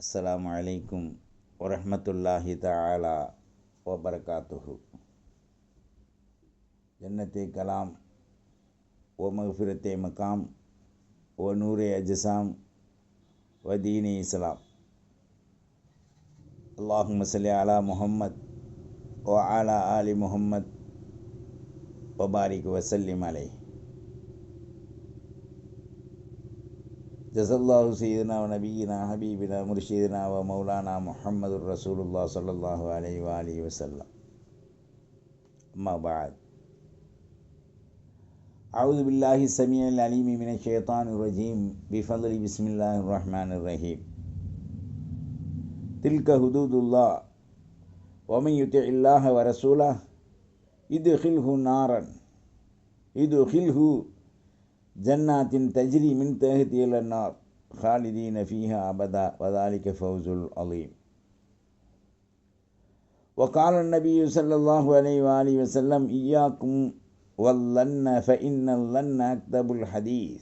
அஸ்லாம் வலைக்கும் வரமத்துல்லாஹி தாலா வபரகாத்துஹு ஜன்னத்தை கலாம் ஓ மஹ்ஃபிரத்தை மக்காம் ஓ நூரே அஜசாம் வதீனி இஸ்லாம் அல்லாஹும் சல்லி அலா முஹம்மத் ஓ ஆலா ஆலி முஹம்மத் ஒபாரிக் வசல்லிம் அலை جزا الله سيدنا ونبينا حبيبنا مرشدنا ومولانا محمد رسول الله صلى الله عليه وآله وسلم ما بعد أعوذ بالله السميع العليم من الشيطان الرجيم بفضل بسم الله الرحمن الرحيم تلك حدود الله ومن يطع الله ورسوله يدخله نارا يدخله جنات تجري من تحتها النار خالدين فيها أبدا وذلك فوز العظيم وقال النبي صلى الله عليه وآله وسلم إياكم والظن فإن الظن أكذب الحديث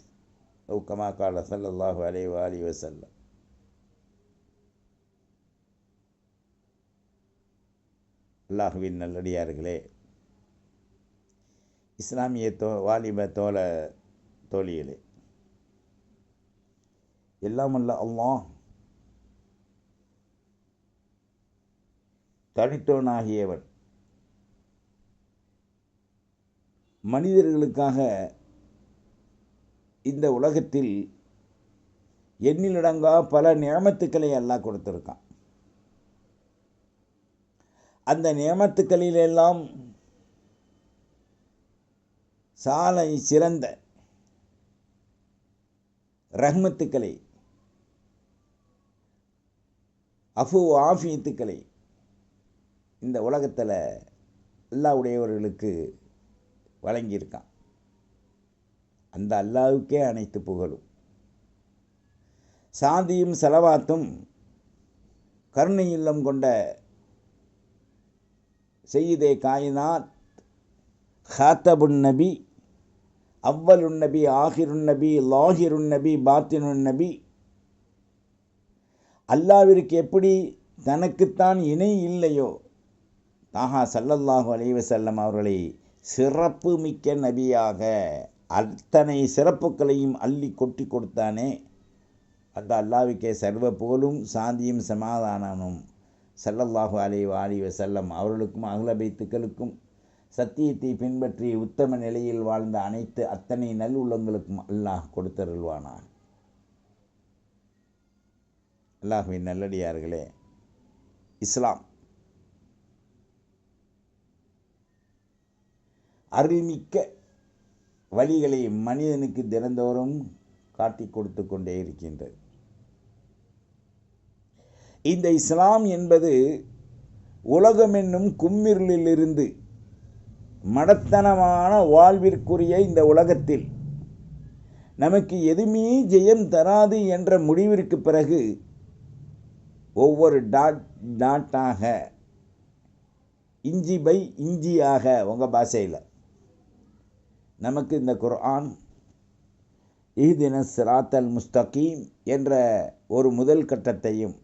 أو كما قال صلى الله عليه وآله وسلم அல்லாஹுவின் நல்லடியார்களே இஸ்லாமிய தோ வாலிப தோழ தோழிகளே. எல்லாம் அல்ல அல்லாஹ். தனித்தவனாகியவன். மனிதர்களுக்காக இந்த உலகத்தில் எண்ணிலடங்கா பல நியமத்துக்களை எல்லாம் கொடுத்துருக்கான். அந்த நியமத்துக்களிலெல்லாம் சாலை சிறந்த ரஹ்மத்துக்களை அஃபு ஆஃபியத்துக்களை இந்த உலகத்தில் எல்லா உடையவர்களுக்கு வழங்கியிருக்கான். அந்த அல்லாவுக்கே அனைத்து புகழும். சாந்தியும் செலவாத்தும் கருணை இல்லம் கொண்ட செய்தே காயினாத் ஹாத்தபுன் நபி அவ்வலுன் நபி ஆஹிருன் நபி லாஹிருன் நபி பாத்தினுன் நபி. அல்லாவிற்கு எப்படி தனக்குத்தான் இணை இல்லையோ தாஹா சல்லல்லாஹு அலைவசல்லம் அவர்களை சிறப்பு மிக்க நபியாக அத்தனை சிறப்புகளையும் அள்ளி கொட்டி கொடுத்தானே. அந்த அல்லாவுக்கே சர்வ புகழும் சாந்தியும் சமாதானமும் சல்லல்லாஹு அலைவ வாலி வசல்லம் அவர்களுக்கும் அகலபைத்துக்களுக்கும் சத்தியத்தை பின்பற்றி உத்தம நிலையில் வாழ்ந்த அனைத்து அத்தனை நல்லுள்ளங்களுக்கும் அல்லாஹ் கொடுத்தருள்வானா அல்லாஹுவின் நல்லடியார்களே இஸ்லாம். அருள்மிக்க வழிகளை மனிதனுக்கு தினந்தோறும் காட்டி கொடுத்து கொண்டே இருக்கின்றது. இந்த இஸ்லாம் என்பது உலகம் என்னும் கும்மிருளிலிருந்து மடத்தனமான வாழ்விற்குரிய இந்த உலகத்தில் நமக்கு எதுவுமே ஜெயம் தராது என்ற முடிவிற்கு பிறகு ஒவ்வொரு டாட் டாட்டாக இஞ்சி பை இஞ்சியாக உங்கள் பாஷையில். நமக்கு இந்த குர்ஆன் இஹ்தின சிராத்தல் முஸ்தகீம் என்ற ஒரு முதல் கட்டத்தையும்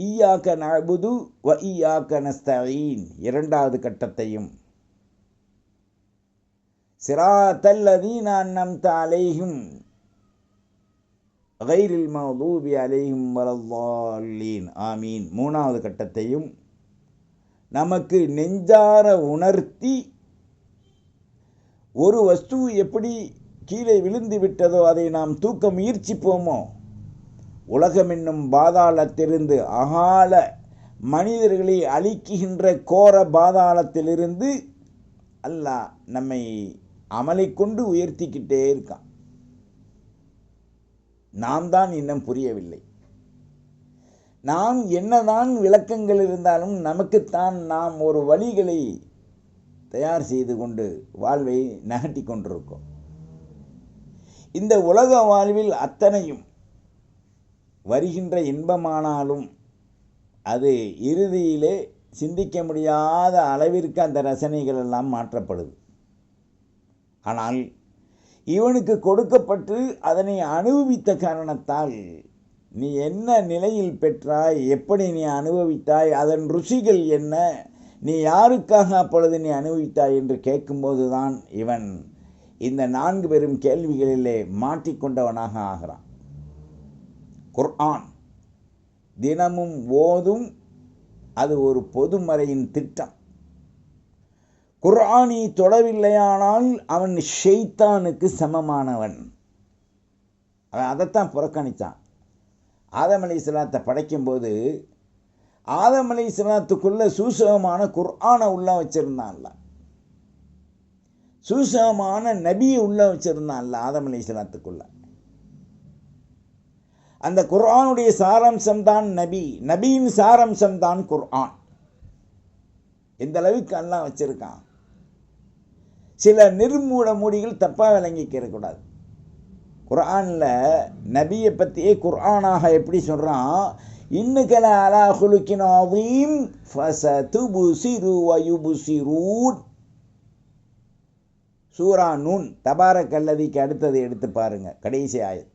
ஈயாக்க நபுது வ ஈயாக்க நஸ்தீன் இரண்டாவது கட்டத்தையும். சிராத்தல்லதீன அன்னம்த அலைஹும் கைரில் மௌதூபி அலையும் வலல்லாலீன் ஆமீன். மூணாவது கட்டத்தையும். நமக்கு நெஞ்சார உணர்த்தி ஒரு வஸ்து எப்படி கீழே விழுந்து விட்டதோ அதை நாம் தூக்க முயற்சிப்போமோ? உலகம் என்னும் பாதாளத்திலிருந்து அகால மனிதர்களை அழிக்குகின்ற கோர பாதாளத்திலிருந்து அல்லாஹ் நம்மை அமலை கொண்டு உயர்த்திக்கிட்டே இருக்கான். நாம் தான் இன்னும் புரியவில்லை. நாம் என்னதான் விளக்கங்கள் இருந்தாலும் நமக்குத்தான் நாம் ஒரு வழிகளை தயார் செய்து கொண்டு வாழ்வை நகட்டி கொண்டிருக்கோம். இந்த உலக வாழ்வில் அத்தனையும் வருகின்ற இன்பமானாலும் அது இறுதியிலே சிந்திக்க முடியாத அளவிற்கு அந்த ரசனைகள் எல்லாம் மாற்றப்படுது. ஆனால் இவனுக்கு கொடுக்கப்பட்டு அதனை அனுபவித்த காரணத்தால் நீ என்ன நிலையில் பெற்றாய் எப்படி நீ அனுபவித்தாய் அதன் ருசிகள் என்ன நீ யாருக்காக அப்பொழுது நீ அனுபவித்தாய் என்று கேட்கும்போது தான் இவன் இந்த நான்கு பெரும் கேள்விகளிலே மாட்டிக்கொண்டவனாக ஆகிறான். குர்ஆன். தினமும் ஓதும் அது ஒரு பொதுமறையின் திட்டம். குர்ஆனி தொடவில்லையானால் அவன் ஷெய்தானுக்கு சமமானவன். அவன் அதைத்தான் புறக்கணித்தான் ஆதம் அலி இஸ்லாத்தை படைக்கும்போது ஆதம் அலி இஸ்லாத்துக்குள்ளே சூசகமான குர்ஆனை உள்ள வச்சுருந்தான்ல. சூசகமான நபியை உள்ள வச்சுருந்தான்ல ஆதம் அலி இஸ்லாத்துக்குள்ளே அந்த குர்ஆனுடைய சாராம்சம் தான் நபி. நபியின் சாராம்சம் தான் குர்ஆன். எந்த அளவுக்கு எல்லாம் வச்சிருக்கான்? சில நிர்மூட மூடிகள் தப்பாக விளங்கிக்கிறக்கூடாது குர்ஆனில் நபியை பற்றியே குர்ஆனாக எப்படி சொல்கிறான் இன்னுக்கல அலா ஹுலுக்கின் ஆதீம் ஃபசதுபுசிரு வயுபுசிரூன். சூரா நூன் தபாரக் கல்லதிக்கு அடுத்தது எடுத்து பாருங்கள் கடைசி ஆயுள்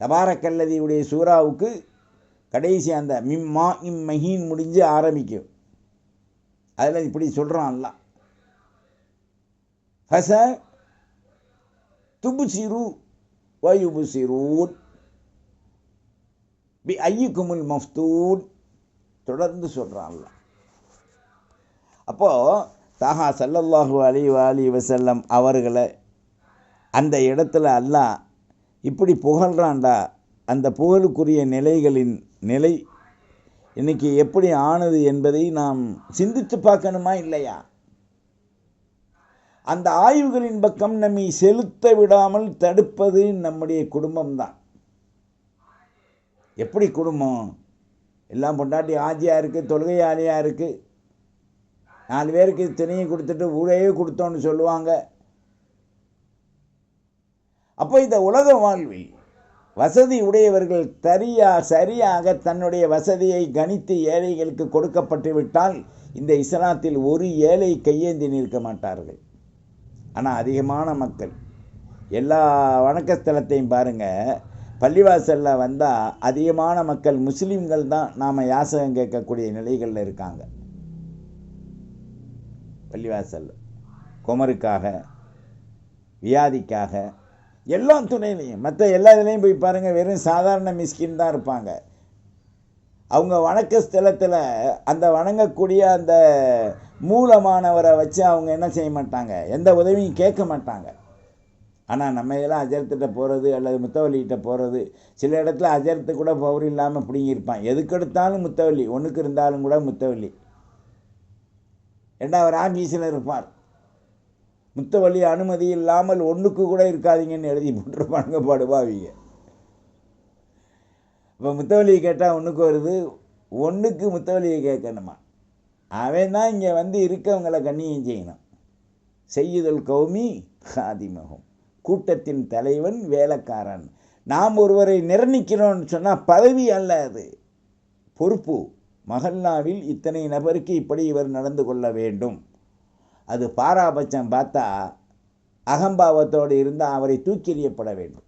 தபாரக்கல்லதியுடைய சூறாவுக்கு கடைசி அந்த மிம்மா இம் மஹீன் முடிஞ்சு ஆரம்பிக்கும். அதில் இப்படி சொல்கிறான்ல ஃபச துபுசிரு வயுபுசிரூன். பி ஐயுக்குமுல் மஃப்தூன். தொடர்ந்து சொல்கிறான்ல அப்போது தாஹா சல்லல்லாஹு அலி வாலி வசல்லம் அவர்களை அந்த இடத்துல அல்லாஹ் இப்படி புகழ்றான்டா. அந்த புகழுக்குரிய நிலைகளின் நிலை இன்னைக்கு எப்படி ஆனது என்பதை நாம் சிந்தித்து பார்க்கணுமா இல்லையா? அந்த ஆய்வுகளின் பக்கம் நம்மை செலுத்த விடாமல் தடுப்பது நம்முடைய குடும்பம்தான். எப்படி குடும்பம்? எல்லாம் பொண்டாட்டி ஆஜியாக இருக்குது தொழுகையாளியாக இருக்குது நாலு பேருக்கு திணையை கொடுத்துட்டு ஊழையே கொடுத்தோன்னு சொல்லுவாங்க. அப்போ இந்த உலக வாழ்வில் வசதி உடையவர்கள் தரியா சரியாக தன்னுடைய வசதியை கணித்து ஏழைகளுக்கு கொடுக்கப்பட்டு விட்டால் இந்த இஸ்லாத்தில் ஒரு ஏழை கையேந்தி நிற்க மாட்டார்கள். ஆனால் அதிகமான மக்கள். எல்லா வணக்கஸ்தலத்தையும் பாருங்கள் பள்ளிவாசலில் வந்தால் அதிகமான மக்கள் முஸ்லீம்கள் தான் நாம் யாசகம் கேட்கக்கூடிய நிலைகளில் இருக்காங்க. பள்ளிவாசலில். குமருக்காக வியாதிக்காக எல்லாம் துணையிலையும் மற்ற எல்லா இதுலேயும் போய் பாருங்கள் வெறும் சாதாரண மிஸ்கின் தான் இருப்பாங்க. அவங்க வணக்க ஸ்தலத்தில் அந்த வணங்கக்கூடிய அந்த மூலமானவரை வச்சு அவங்க என்ன செய்ய மாட்டாங்க? எந்த உதவியும் கேட்க மாட்டாங்க. ஆனால் நம்ம இதெல்லாம் அஜரத்திட்ட போகிறது அல்லது முத்தவல்லிகிட்ட போகிறது சில இடத்துல அஜரத்து கூட பவர் இல்லாமல் பிடுங்கியிருப்பான். எதுக்கெடுத்தாலும் முத்தவள்ளி முத்தவல்லி ஒன்றுக்கு இருந்தாலும் கூட முத்தவல்லி. ஏன்னா அவர் ஆஃபீஸில் இருப்பார். முத்தவள்ளி அனுமதி இல்லாமல் ஒன்றுக்கு கூட இருக்காதீங்கன்னு எழுதி போட்டிருப்பானுங்க படுபாவிங்க. இப்போ முத்தவள்ளியை கேட்டால் ஒன்றுக்கு வருது ஒன்றுக்கு முத்தவள்ளியை கேட்கணுமா? அவன் தான் இங்கே வந்து இருக்கவங்களை கண்ணியம் செய்யணும். செய்யுதல் கௌமி காதிமகம் கூட்டத்தின் தலைவன் வேலைக்காரன். நாம் ஒருவரை நிர்ணயிக்கிறோம்னு சொன்னால் பதவி அல்ல அது. பொறுப்பு. மகல்லாவில் இத்தனை நபருக்கு இப்படி இவர் நடந்து கொள்ள வேண்டும். அது பாராபட்சம் பார்த்தா அகம்பாவத்தோடு இருந்தால் அவரை தூக்கி எறியப்பட வேண்டும்.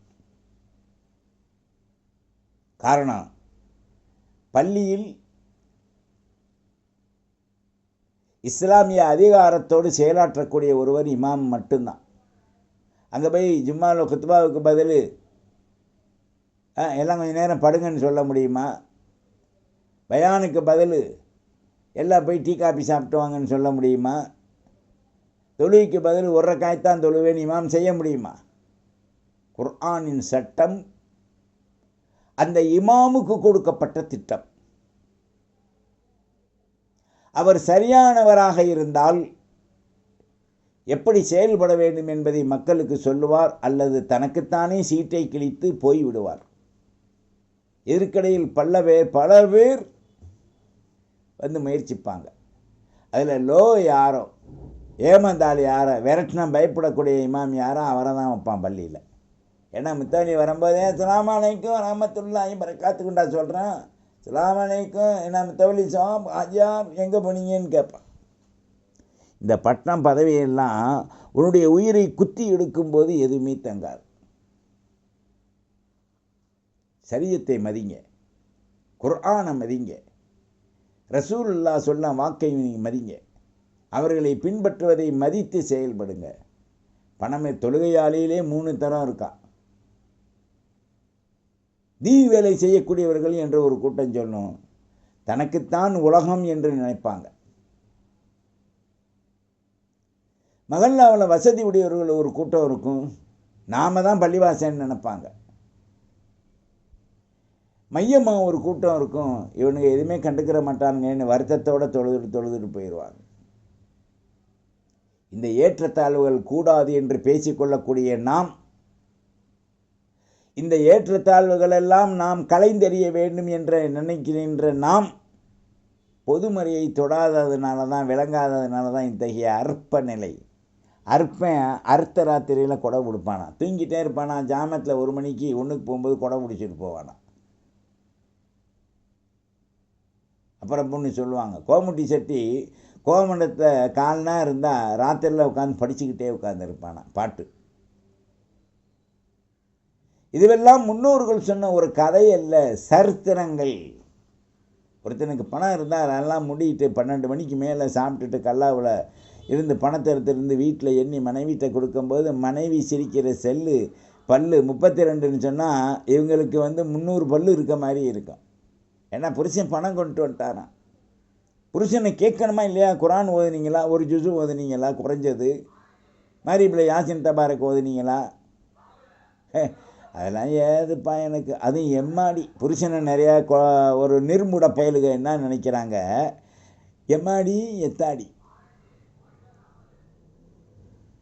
காரணம் பள்ளியில் இஸ்லாமிய அதிகாரத்தோடு செயலாற்றக்கூடிய ஒருவர் இமாம் மட்டும்தான். அங்கே போய் ஜும்மாவில் குத்துபாவுக்கு பதில் எல்லாம் கொஞ்சம் நேரம் படுங்கன்னு சொல்ல முடியுமா? பயானுக்கு பதில் எல்லாம் போய் டீ காபி சாப்பிட்டு வாங்கன்னு சொல்ல முடியுமா? தொழுகைக்கு பதில் ஒரு ரக்காய்த்தான் தொழுவேன் இமாம் செய்ய முடியுமா? குர்ஆனின் சட்டம் அந்த இமாமுக்கு கொடுக்கப்பட்ட திட்டம். அவர் சரியானவராக இருந்தால் எப்படி செயல்பட வேண்டும் என்பதை மக்களுக்கு சொல்லுவார் அல்லது தனக்குத்தானே சீட்டை கிழித்து போய்விடுவார் இதற்கிடையில் பல பேர் பல பேர் வந்து முயற்சிப்பாங்க. அதில் லோ யாரோ ஏமாந்தாள் யாரை? விரட்டினா பயப்படக்கூடிய இமாம் யாரோ? அவரை தான் வைப்பான் பள்ளியில். ஏன்னா முத்தாலி வரும்போதே சலாம் அலைக்கும் ரஹமத்துல்லாஹி பரக்காத்துக்குண்டா சொல்கிறேன் சலாம் அலைக்கும். என்ன முத்தவழி சாப் ஆஜா எங்கே போனீங்கன்னு கேட்பான். இந்த பட்டம் பதவியெல்லாம் உன்னுடைய உயிரை குத்தி எடுக்கும்போது எதுவுமே தங்காது. சரியத்தை மதிங்க. குர்ஆனை மதிங்க. ரசூல்லா சொன்ன வாக்கை மதிங்க. அவர்களை பின்பற்றுவதை மதித்து செயல்படுங்க. பணமே தொழுகையாளியிலே மூணு தரம் இருக்கா? தீ வேலை செய்யக்கூடியவர்கள் என்று ஒரு கூட்டம் சொல்லும். தனக்குத்தான் உலகம் என்று நினைப்பாங்க. மகல்லாவில் வசதி உடையவர்கள் ஒரு கூட்டம் இருக்கும். நாம தான் பள்ளிவாசன்னு நினைப்பாங்க. மையமாக ஒரு கூட்டம் இருக்கும். இவனுங்க எதுவுமே கண்டுக்கிற மாட்டானுங்கன்னு வருத்தத்தோடு தொழுதுட்டு தொழுதுட்டு போயிடுவாங்க இந்த ஏற்றத்தாழ்வுகள் கூடாது என்று பேசிக்கொள்ளக்கூடிய நாம் இந்த ஏற்றத்தாழ்வுகளெல்லாம் நாம் கலைந்தெறிய வேண்டும் என்ற நினைக்கின்ற நாம் பொதுமறையை தொடாததுனால தான் விளங்காததுனால தான் இத்தகைய அற்ப நிலை. அற்பன் அர்த்த ராத்திரியில் கொடை கொடுப்பானா தூங்கிட்டே இருப்பானா ஜாமத்தில் ஒரு மணிக்கு ஒன்றுக்கு போகும்போது கொடை பிடிச்சிட்டு போவானா அப்புறம் பொண்ணு சொல்லுவாங்க கோமுட்டி செட்டி கோமண்டத்தை கால்னா இருந்தால் ராத்திரியில் உட்காந்து படிச்சுக்கிட்டே உட்காந்துருப்பானா பாட்டு. இதுவெல்லாம் முன்னோர்கள் சொன்ன ஒரு கதை அல்ல சரித்திரங்கள். ஒருத்தனுக்கு பணம் இருந்தால் அதெல்லாம் முடிட்டு பன்னெண்டு மணிக்கு மேலே சாப்பிட்டுட்டு கல்லாவில் இருந்து பணத்தை எடுத்துருந்து வீட்டில் எண்ணி மனைவிட்ட கொடுக்கும்போது மனைவி சிரிக்கிற செல்லு பல்லு முப்பத்தி ரெண்டுன்னு சொன்னால் இவங்களுக்கு வந்து முந்நூறு பல்லு இருக்க மாதிரி இருக்கும். ஏன்னா புருஷன் பணம் கொண்டு வந்துட்டாரான் புருஷனை கேட்கணுமா இல்லையா? குரான் ஓதுனீங்களா? ஒரு ஜுசு ஓதுனீங்களா? குறைஞ்சது. மாரிப்பில் யாசின் தபாரக் ஓதுனீங்களா? அதெல்லாம் ஏதுப்பா எனக்கு? அதுவும் எம்மாடி. புருஷனை நிறையா ஒரு நிர்முட பயலுக என்ன நினைக்கிறாங்க? எம்மாடி எத்தாடி?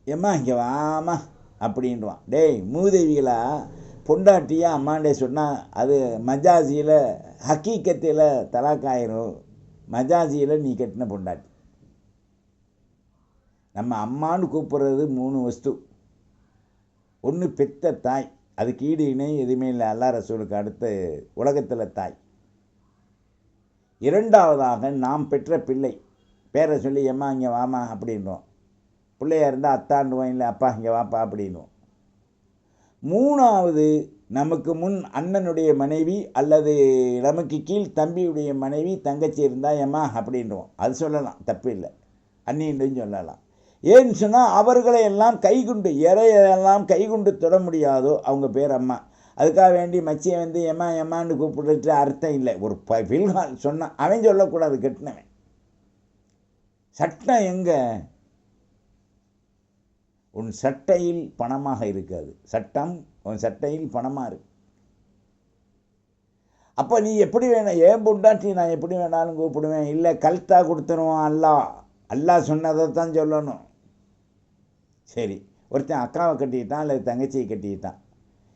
எம்மா இங்கே வாமா அப்படின்வான் டேய் மூதேவிகளா பொண்டாட்டியாக அம்மாண்டே சொன்னால் அது மஜாசியில் ஹக்கீக்கத்தில் தலாக்காயிரும் மஜாசியில் நீ கட்டின பொண்டாட்டி. நம்ம அம்மான்னு கூப்பிட்றது மூணு வஸ்து. ஒன்று பெத்த தாய் அதுக்கு ஈடு இணை எதுவுமே இல்லை அல்லா ரசூலுக்கு அடுத்த உலகத்தில் தாய். இரண்டாவதாக நாம் பெற்ற பிள்ளை. பேரை சொல்லி எம்மா இங்கே வாமா அப்படின்றோம் பிள்ளையாக இருந்தால் அத்தாண்டுவோம் இல்லை அப்பா இங்கே வாப்பா அப்படின்வோம் மூணாவது நமக்கு முன் அண்ணனுடைய மனைவி அல்லது நமக்கு கீழ் தம்பியுடைய மனைவி தங்கச்சி இருந்தால் ஏமா அப்படின்றோம் அது சொல்லலாம் தப்பு இல்லை. அண்ணின்னு சொல்லலாம். ஏன்னு சொன்னால் அவர்களை எல்லாம் கைகுண்டு எறையெல்லாம் கைகுண்டு தொட முடியாதோ அவங்க பேர் அம்மா. அதுக்காக வேண்டி மச்சியை வந்து ஏமா எம்மான்னு கூப்பிடுறது அர்த்தம் இல்லை. ஒரு ப பில்கால் சொன்னான். அவன் சொல்லக்கூடாது கட்டினவன். சட்டம் எங்கே? உன் சட்டையில் பணமாக இருக்காது. சட்டம் உன் சட்டையில் பணமாக இருக்கு. அப்போ நீ எப்படி வேணும் ஏன் பொண்டாட்டி நான் எப்படி வேணாலும் கூப்பிடுவேன்? இல்லை கல்த்தா கொடுத்துருவான் அல்லா. அல்லா சொன்னதை தான் சொல்லணும். சரி. ஒருத்தன் அக்காவை கட்டிக்கிட்டான் இல்லை தங்கச்சியை கட்டிக்கிட்டான்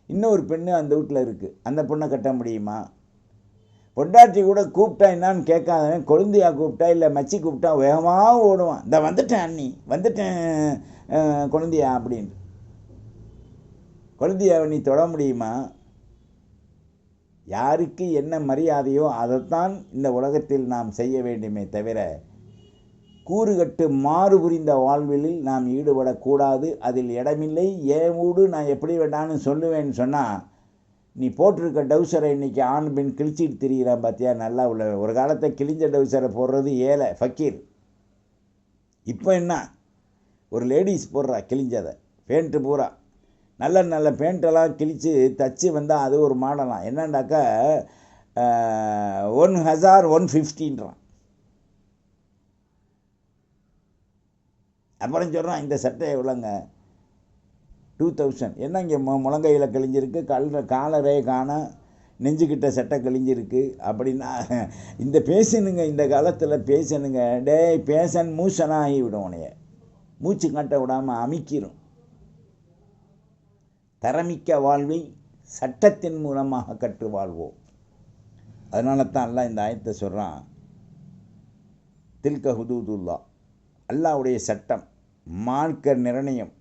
இன்னொரு பெண்ணு அந்த வீட்டில் இருக்குது அந்த பொண்ணை கட்ட முடியுமா? பொண்டாட்டி கூட கூப்பிட்டா என்னான்னு கேட்காதவன் கொழுந்தியா கூப்பிட்டா இல்லை மச்சி கூப்பிட்டா வேகமாக ஓடுவான். இந்த வந்துட்டேன் அண்ணி வந்துட்டேன் குழந்தையா அப்படின்ட்டு. குழந்தையாவை நீ தொட முடியுமா? யாருக்கு என்ன மரியாதையோ அதைத்தான் இந்த உலகத்தில் நாம் செய்ய வேண்டுமே தவிர கூறுகட்டு மாறு புரிந்த வாழ்விலில் நாம் ஈடுபடக்கூடாது. அதில் இடமில்லை ஏன் ஊடு நான் எப்படி வேண்டான்னு சொல்லுவேன்னு சொன்னால் நீ போட்டிருக்க டவுசரை இன்றைக்கி ஆண் பெண் கிழிச்சிட்டு திரிகிறான் பார்த்தியா நல்லா உள்ள ஒரு காலத்தை கிழிஞ்ச டவுசரை போடுறது ஏழை ஃபக்கீர். இப்போ என்ன? ஒரு லேடிஸ் போடுறா கிழிஞ்சதை. பேண்ட்டு பூரா. நல்ல நல்ல பேண்ட்டெல்லாம் கிழித்து தச்சு வந்தால் அது ஒரு மாடலாம். என்னண்டாக்கா ஒன் ஹசார் ஒன் ஃபிஃப்டின்றான். அப்புறம் சொல்கிறான் இந்த சட்டை எவ்வளோங்க டூ தௌசண்ட் என்ன இங்கே மு முழங்கையில் கிழிஞ்சிருக்கு? கல் காலரே காண நெஞ்சுக்கிட்ட சட்டை கிழிஞ்சிருக்கு. அப்படின்னா இந்த பேசணுங்க இந்த காலத்தில் பேசணுங்க. டேய் பேசன் மூசனாகி ஆகிவிடும் உனைய. மூச்சு காட்ட விடாமல் அமைக்கிறோம் தரமிக்க வாழ்வை சட்டத்தின் மூலமாக கற்று வாழ்வோம். அதனால தான் எல்லாம் இந்த ஆயத்தை சொல்கிறான் தில்க ஹுதூதுல்லா. அல்லாவுடைய சட்டம் மார்க்க நிர்ணயம்.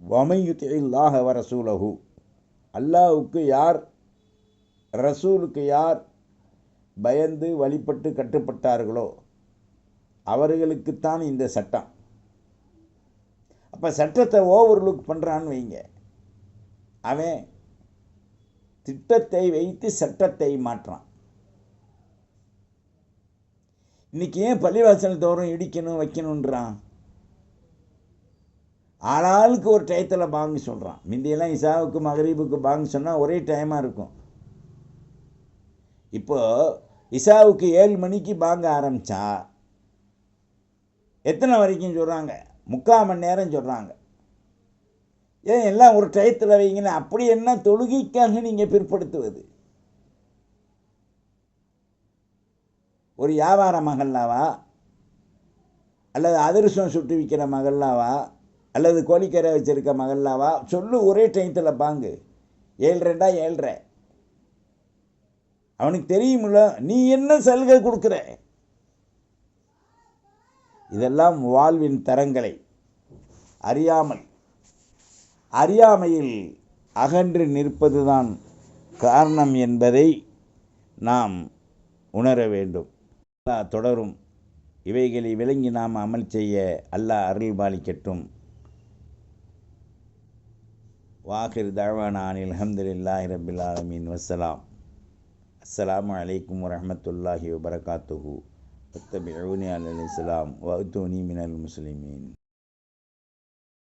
வமையுத்தில்லாஹ வ வரசூலகு அல்லாவுக்கு யார் ரசூலுக்கு யார் பயந்து வழிபட்டு கட்டுப்பட்டார்களோ அவர்களுக்குத்தான் இந்த சட்டம். அப்போ சட்டத்தை ஓவர்லுக் பண்ணுறான்னு வைங்க. அவன் திட்டத்தை வைத்து சட்டத்தை மாற்றான். இன்னைக்கு ஏன் பள்ளிவாசல் தோறும் இடிக்கணும் வைக்கணுன்றான் ஆளாளுக்கு ஒரு டயத்தில் பாங்கு சொல்கிறான் முந்தியெல்லாம் இசாவுக்கு மகரீபுக்கு பாங்கு சொன்னால் ஒரே டைமாக இருக்கும். இப்போ இசாவுக்கு ஏழு மணிக்கு பாங்க ஆரம்பித்தா எத்தனை வரைக்கும் சொல்கிறாங்க முக்கால் மணி நேரம் சொல்கிறாங்க ஏன் எல்லாம் ஒரு டயத்தில் வைங்கன்னு அப்படி என்ன தொழுகைக்காக நீங்கள் பிற்படுத்துவது? ஒரு வியாபார மகல்லாவா அல்லது அதிரசம் சுட்டு விற்கிற மகல்லாவா அல்லது கோழிக்கரை வச்சிருக்க மகல்லாவா சொல்லு ஒரே டயத்தில் பாங்கு. ஏழு ரெண்டா ஏழ்ரை அவனுக்கு தெரியுமில்ல நீ என்ன சலுகை கொடுக்குற? இதெல்லாம் வாழ்வின் தரங்களை அறியாமல் அறியாமையில் அகன்று நிற்பதுதான் காரணம் என்பதை நாம் உணர வேண்டும். அல்லாஹ் தொடரும். இவைகளை விளங்கி நாம் அமல் செய்ய அல்லாஹ் அருள் பாலிக்கட்டும் வாஹிர் தழ்வானானில் அஹமதுல்லாஹி ரபில் ஆலமீன் வசலாம் அஸ்ஸலாமு அலைக்கும் வரஹமத்துல்லாஹி வபரகாத்துஹு வத்தபிஊனி அலல் இஸ்லாம் வஅத்தூனி மினல் முஸ்லிமீன்